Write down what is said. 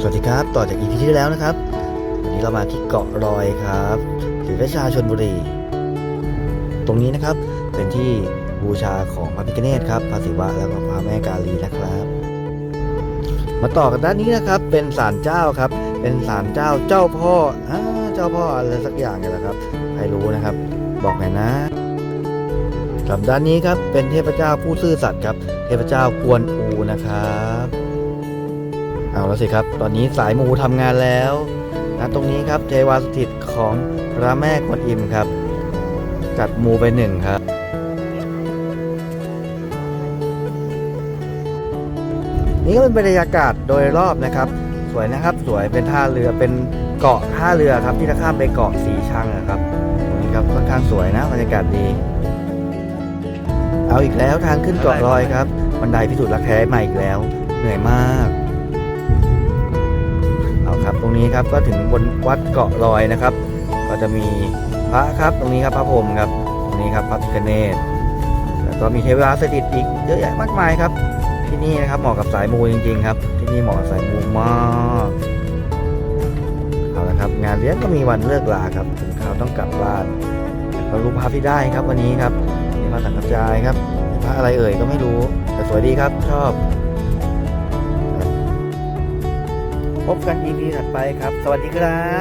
สวัสดีครับ ต่อจากอีพีที่แล้วนะครับ วันนี้เรามาที่เกาะลอยครับศรีราชาชนบุรี ตรงนี้นะครับเป็นที่บูชาของพระพิฆเนศครับพระศิวะแล้วก็พระแม่กาลีนะครับ มาต่อกันด้านนี้นะครับเป็นศาลเจ้าครับ เป็นศาลเจ้าเจ้าพ่ออ่าเจ้าพ่ออะไรสักอย่างเนี่แหละครับใครรู้นะครับ บอกหน่อยนะกับด้านนี้ครับเป็นเทพเจ้าผู้ซื่อสัตย์ครับ เทพเจ้ากวนอูนะครับ เอาแล้วสิครับ ตอนนี้สายมูทำงานแล้วนะตรงนี้ครับเทวาสถิตของพระแม่กวนอิมครับ จัดมูไปหนึ่งครับ นี่ก็เป็นบรรยากาศโดยรอบนะครับ สวยนะครับสวยเป็นท่าเรือเป็นเกาะท่าเรือครับที่จะข้ามไปเกาะสีชังนะครับตรงนี้ครับค่อนข้างสวยนะบรรยากาศดี เอาอีกแล้วทางขึ้นเกาะลอยครับบันไดพิสูจน์รักแท้มาอีกแล้ว เหนื่อยมาก รับตรงนี้ครับก็ถึงบนวัดเกาะลอยนะครับ ก็จะมีพระครับตรงนี้ครับพระพรหมครับตรงนี้ครับพระพิฆเนศแล้วก็มีเทวดาสถิตอีกเยอะแยะมากมายครับ ที่นี่นะครับเหมาะกับสายมูจริงๆครับ ที่นี่เหมาะกับสายมูมากเอาละครับงานเลี้ยงก็มีวันเลิกลาครับถึงคราวต้องกลับบ้านเรารู้ภาพที่ได้ครับวันนี้ครับมีพระสังฆจายครับพระอะไรเอ่ยก็ไม่รู้แต่สวยดีครับชอบ พบกัน EP ถัดไปครับ สวัสดีครับ